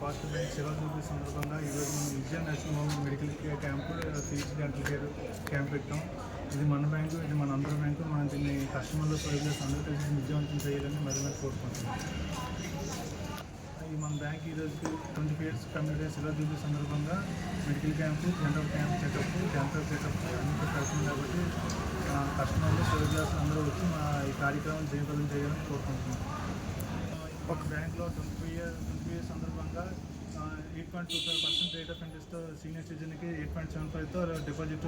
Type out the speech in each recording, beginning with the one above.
Fast bank చూపే సందర్భంగా ఈరోజు మనం Vijaya national medical care camp fee dental care camp పెట్టాం. ఇది మన బ్యాంకు ఇది మన అందరి బ్యాంకు. మనం దీన్ని కస్టమర్లు సర్వీసెస్ అందరూ కలిసి విజయవంతం చేయాలని మరి మరి కోరుకుంటున్నాం. ఈ మన బ్యాంక్ ఈరోజు ట్వంటీ ఇయర్స్ కమ్యూనిటీ సెలవు చూపే సందర్భంగా medical camp general camp checkup cancer checkup అన్ని కలిసింది కాబట్టి కస్టమర్లు సర్వీసెస్ అందరూ వచ్చి మా ఈ కార్యక్రమం జయప్రదం చేయాలని కోరుకుంటున్నాం. ఒక బ్యాంక్లో twenty year twenty years point two five percent rate of ఇంట్రెస్ట్తో సీనియర్ సిటిజన్కి ఎయిట్ పాయింట్ సెవెన్ ఫైవ్తో డిపాజిట్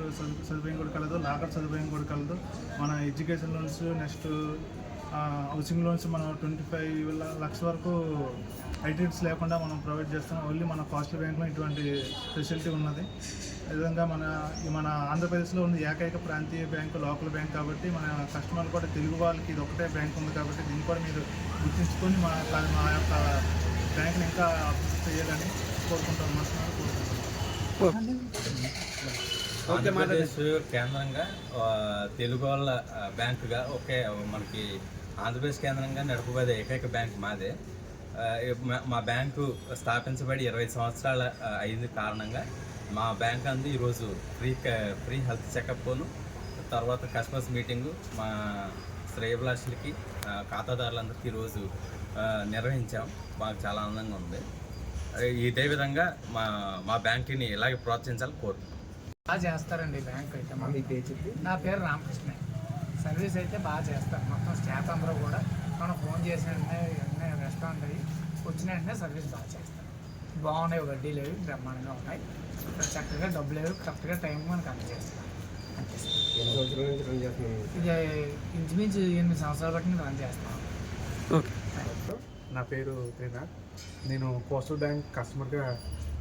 సదుపాయం కూడా కలదు లాకర్ సదుపాయం కూడా కలదు. మన education loans next housing loans మనం ట్వంటీ ఫైవ్ లక్ష వరకు ఐటీఎస్ లేకుండా మనం ప్రొవైడ్ చేస్తాం ఓన్లీ మన కాస్ట్ బ్యాంక్లో ఇటువంటి ఫెసిలిటీ ఉన్నది. ఈ విధంగా మన మన ఆంధ్రప్రదేశ్లో ఉన్న ఏకైక ప్రాంతీయ బ్యాంకు లోకల్ బ్యాంక్ కాబట్టి మన కస్టమర్లు కూడా తెలుగు వాళ్ళకి ఇది ఒకటే బ్యాంక్ ఉంది కాబట్టి దీన్ని కూడా మీరు గుర్తించుకొని మా మా యొక్క బ్యాంక్ని ఇంకా అభివృద్ధి చేయాలని కోరుకుంటాం ఆంధ్రప్రదేశ్ కేంద్రంగా తెలుగు వాళ్ళ బ్యాంకుగా ఒకే మనకి ఆంధ్రప్రదేశ్ కేంద్రంగా నడపబడే ఏకైక బ్యాంక్ మాదే. మా- బ్యాంకు స్థాపించబడి ఇరవై సంవత్సరాల అయింది కారణంగా మా బ్యాంక్ అందు ఈరోజు ఫ్రీ ఫ్రీ హెల్త్ చెకప్ను తర్వాత కస్టమర్స్ మీటింగు మా శ్రేయభిలాషులకి ఖాతాదారులందరికీ ఈరోజు నిర్వహించాం. మాకు చాలా ఆనందంగా ఉంది. ఇదే విధంగా మా మా బ్యాంకుని ఇలాగే ప్రోత్సహించాలని కోరుకుంటున్నాం. బాగా చేస్తారండి బ్యాంక్ అయితే మా మీ పేరు చెప్పి నా పేరు రామకృష్ణ. సర్వీస్ అయితే బాగా చేస్తారు. మొత్తం స్టాఫ్ అందరూ కూడా. మనం ఫోన్ చేసిన వెంటనే వెంటనే రెస్టారెంట్ అయ్యి వచ్చిన వెంటనే సర్వీస్ బాగా చేస్తారు. బాగున్నాయి వడ్డీ లేవు బ్రహ్మాండంగా ఉన్నాయి. చక్కగా డబ్బులు లేవు కరెక్ట్గా టైం మనకు అందజేస్తారు ఇది ఇంచుమించు ఎనిమిది సంవత్సరాల బట్టి నేను రన్ చేస్తాను. నా పేరు త్రినాథ్ నేను కోస్టల్ బ్యాంక్ కస్టమర్గా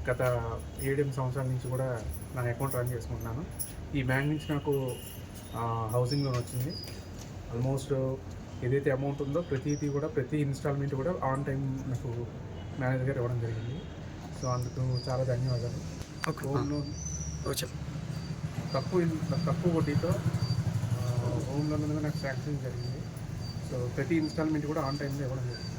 గత ఏడెనిమిది సంవత్సరాల నుంచి కూడా నా అకౌంట్ రన్ చేసుకుంటున్నాను. ఈ బ్యాంక్ నుంచి నాకు హౌసింగ్ లోన్ వచ్చింది. ఆల్మోస్ట్ ఏదైతే అమౌంట్ ఉందో ప్రతిదీ కూడా ప్రతి ఇన్స్టాల్మెంట్ కూడా ఆన్ టైం నాకు మేనేజర్ గారు ఇవ్వడం జరిగింది. సో అందుకు చాలా ధన్యవాదాలు. హోమ్ లోన్ తక్కువ తక్కువ వడ్డీతో హోమ్ లోన్ అనేది నాకు శాంక్షన్ జరిగింది. సో ప్రతి ఇన్స్టాల్మెంట్ కూడా ఆన్ టైంలో ఇవ్వడం జరిగింది.